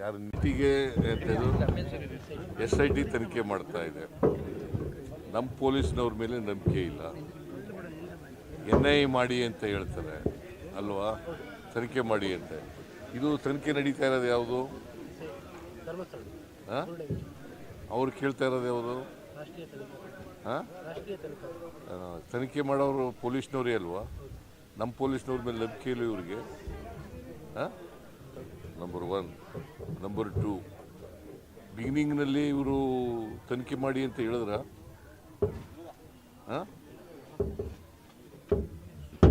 ಯಾರು ನೀತಿಗೆ S I T ತನಿಖೆ ಮಾಡ್ತಾ ಇದೆ. ನಮ್ಮ ಪೊಲೀಸ್ನವ್ರ ಮೇಲೆ ನಂಬಿಕೆ ಇಲ್ಲ. ಎನ್ ಐ ಮಾಡಿ ಅಂತ ಹೇಳ್ತಾರೆ. ಅಲ್ವಾ? ತನಿಖೆ ಮಾಡಿ ಅಂತ. ಇದು ತನಿಖೆ ನಡೀತಾ ಇರೋದು ಯಾವುದು? ಹಾಂ? ಅವ್ರು ಕೇಳ್ತಾ ಇರೋದು ಯಾವುದು? ಹಾಂ? ತನಿಖೆ ಮಾಡೋರು ಪೊಲೀಸ್ನವರೇ ಅಲ್ವಾ? ನಮ್ಮ ಪೊಲೀಸ್ನವ್ರ ಮೇಲೆ ನಂಬಿಕೆ ಇಲ್ಲ ಇವ್ರಿಗೆ. ಹಾಂ? ನಂಬರ್ ಒನ್ ನಂಬರ್ ಟು ಬಿಗಿನಿಂಗ್ನಲ್ಲಿ ಇವರು ತನಿಖೆ ಮಾಡಿ ಅಂತ ಹೇಳಿದ್ರ?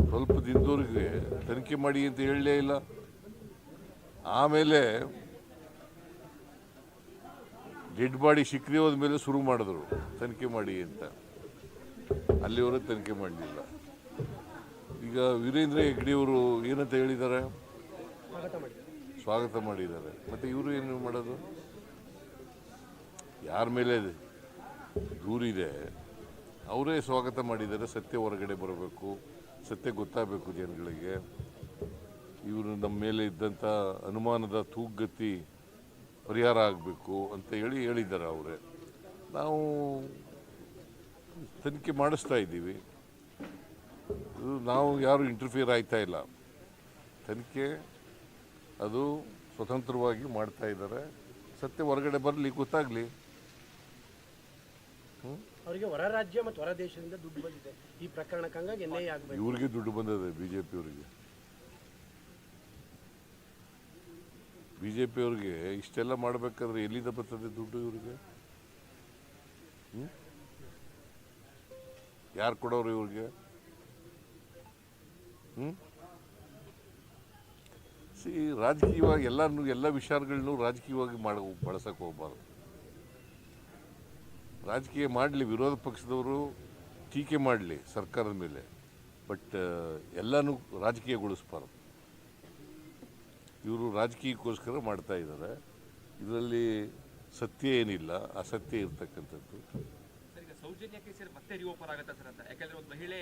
ಸ್ವಲ್ಪ ದಿನದವರೆಗೆ ತನಿಖೆ ಮಾಡಿ ಅಂತ ಹೇಳಲೇ ಇಲ್ಲ. ಆಮೇಲೆ ಡೆಡ್ ಬಾಡಿ ಹೋದ ಹೋದ್ಮೇಲೆ ಶುರು ಮಾಡಿದ್ರು, ತನಿಖೆ ಮಾಡಿ ಅಂತ. ಅಲ್ಲಿವರೆಗೆ ತನಿಖೆ ಮಾಡಲಿಲ್ಲ. ಈಗ ವೀರೇಂದ್ರ ಹೆಗ್ಡೆಯವರು ಏನಂತ ಹೇಳಿದ್ದಾರೆ ಸ್ವಾಗತ ಮಾಡಿ ಸ್ವಾಗತ ಮಾಡಿದ್ದಾರೆ. ಮತ್ತು ಇವರು ಏನು ಮಾಡೋದು? ಯಾರ ಮೇಲೆ ದೂರಿದೆ. ಅವರೇ ಸ್ವಾಗತ ಮಾಡಿದ್ದಾರೆ, ಸತ್ಯ ಹೊರಗಡೆ ಬರಬೇಕು, ಸತ್ಯ ಗೊತ್ತಾಗಬೇಕು ಜನಗಳಿಗೆ. ಇವರು ನಮ್ಮ ಮೇಲೆ ಇದ್ದಂಥ ಅನುಮಾನದ ತೂಗತಿ ಪರಿಹಾರ ಆಗಬೇಕು ಅಂತ ಹೇಳಿ ಹೇಳಿದ್ದಾರೆ ಅವರೇ. ನಾವು ತನಿಖೆ ಮಾಡಿಸ್ತಾ ಇದ್ದೀವಿ. ಇದು ನಾವು ಯಾರು ಇಂಟರ್ಫಿಯರ್ ಆಯ್ತಾ ಇಲ್ಲ. ತನಿಖೆ ಅದು ಸ್ವತಂತ್ರವಾಗಿ ಮಾಡ್ತಾ ಇದ್ದಾರೆ. ಸತ್ಯ ಹೊರಗಡೆ ಬರಲಿ ಗೊತ್ತಾಗಲಿ. ಅವರಿಗೆ ಹೊರ ರಾಜ್ಯ ಮತ್ತು ಹೊರ ದೇಶದಿಂದ ದುಡ್ಡು ಬಂದಿದೆ. ಈ ಪ್ರಕರಣಕ್ಕೆ ಹಂಗಾಗಿ ಎನ್ ಐ ಆಗಬೇಕು. ಇವ್ರಿಗೆ ದುಡ್ಡು ಬಂದಿದೆ ಬಿ ಜೆ ಪಿಯವರಿಗೆ ಬಿ ಜೆ ಪಿಯವ್ರಿಗೆ ಇಷ್ಟೆಲ್ಲ ಮಾಡಬೇಕಾದ್ರೆ ಎಲ್ಲಿಂದ ಬರ್ತದೆ ದುಡ್ಡು ಇವರಿಗೆ? ಯಾರು ಕೊಡೋರು ಇವ್ರಿಗೆ? ಹ್ಞೂ ಸಿ, ರಾಜಕೀಯವಾಗಿ ಎಲ್ಲನೂ ಎಲ್ಲ ವಿಚಾರಗಳನ್ನು ರಾಜಕೀಯವಾಗಿ ಮಾಡ ಬಳಸಕ್ಕೆ ಹೋಗಬಾರ್ದು. ರಾಜಕೀಯ ಮಾಡಲಿ, ವಿರೋಧ ಪಕ್ಷದವರು ಟೀಕೆ ಮಾಡಲಿ ಸರ್ಕಾರದ ಮೇಲೆ, ಬಟ್, ಎಲ್ಲನೂ ರಾಜಕೀಯಗೊಳಿಸ್ಬಾರ್ದು. ಇವರು ರಾಜಕೀಯಕ್ಕೋಸ್ಕರ ಮಾಡ್ತಾ ಇದ್ದಾರೆ ಇದರಲ್ಲಿ ಸತ್ಯ ಏನಿಲ್ಲ, ಅಸತ್ಯ ಇರ್ತಕ್ಕಂಥದ್ದು. ಮತ್ತೆ ರಿಓಪನ್ ಆಗುತ್ತೆ ಸರ್ ಅಂತ. ಯಾಕಂದ್ರೆ ಒಂದು ಮಹಿಳೆ